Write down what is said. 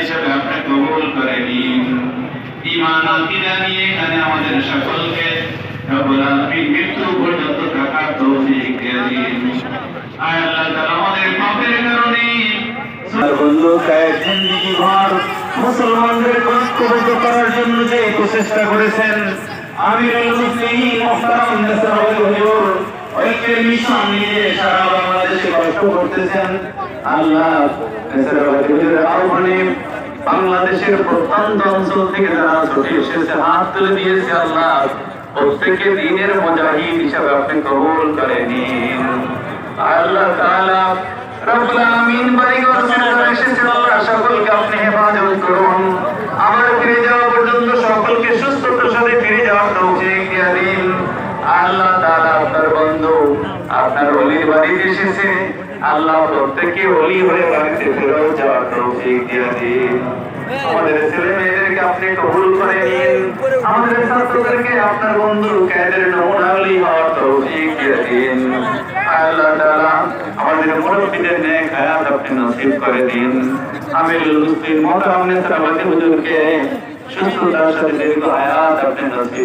হিসাবে আপনি কবুল করে নিন। ইমান আকিদা নিয়ে এখানে আমাদের সকলকে রব্বুল আলামিন মৃত্যু পর্যন্ত থাকার তৌফিক দিন। আয় আল্লাহ তাআলা আমাদের পাপের কারণে মুসলমানদের ঐক্যবদ্ধ করার জন্য যে প্রচেষ্টা করেছেন, আমিরুল মুসলিমিন মুহতারাম নাসরুল হুজুর ঐক্যের মিশন নিয়ে সারা কষ্ট করতেছেন। আল্লাহ বাংলাদেশের প্রত্যন্ত অঞ্চল থেকে যারা ছুটে এসেছে, হাত তুলে দিয়েছে আল্লাহ প্রত্যেকে দিনের মজাহিদ হিসাবে আপনি কবুল করে নিন। আল্লাহ বাড়িঘর ছেড়ে যারা এসেছে আল্লাহ সকলকে আপনি হেফাজত করুন আবার ফিরে যাওয়া পর্যন্ত সকলকে সুস্থতার সাথে ফিরে যাওয়ার তৌফিক দিয়ে দিন আল্লাহ তাআলা আপনার বন্ধু, আপনার অলির বাড়িতে এসেছে। আল্লাহ প্রত্যেকে অলি হয়ে বাড়িতে ফেরত যাওয়ার তৌফিক দিয়ে আমাদের সুস্থতার সাথে দীর্ঘ হায়াত আপনি নসিব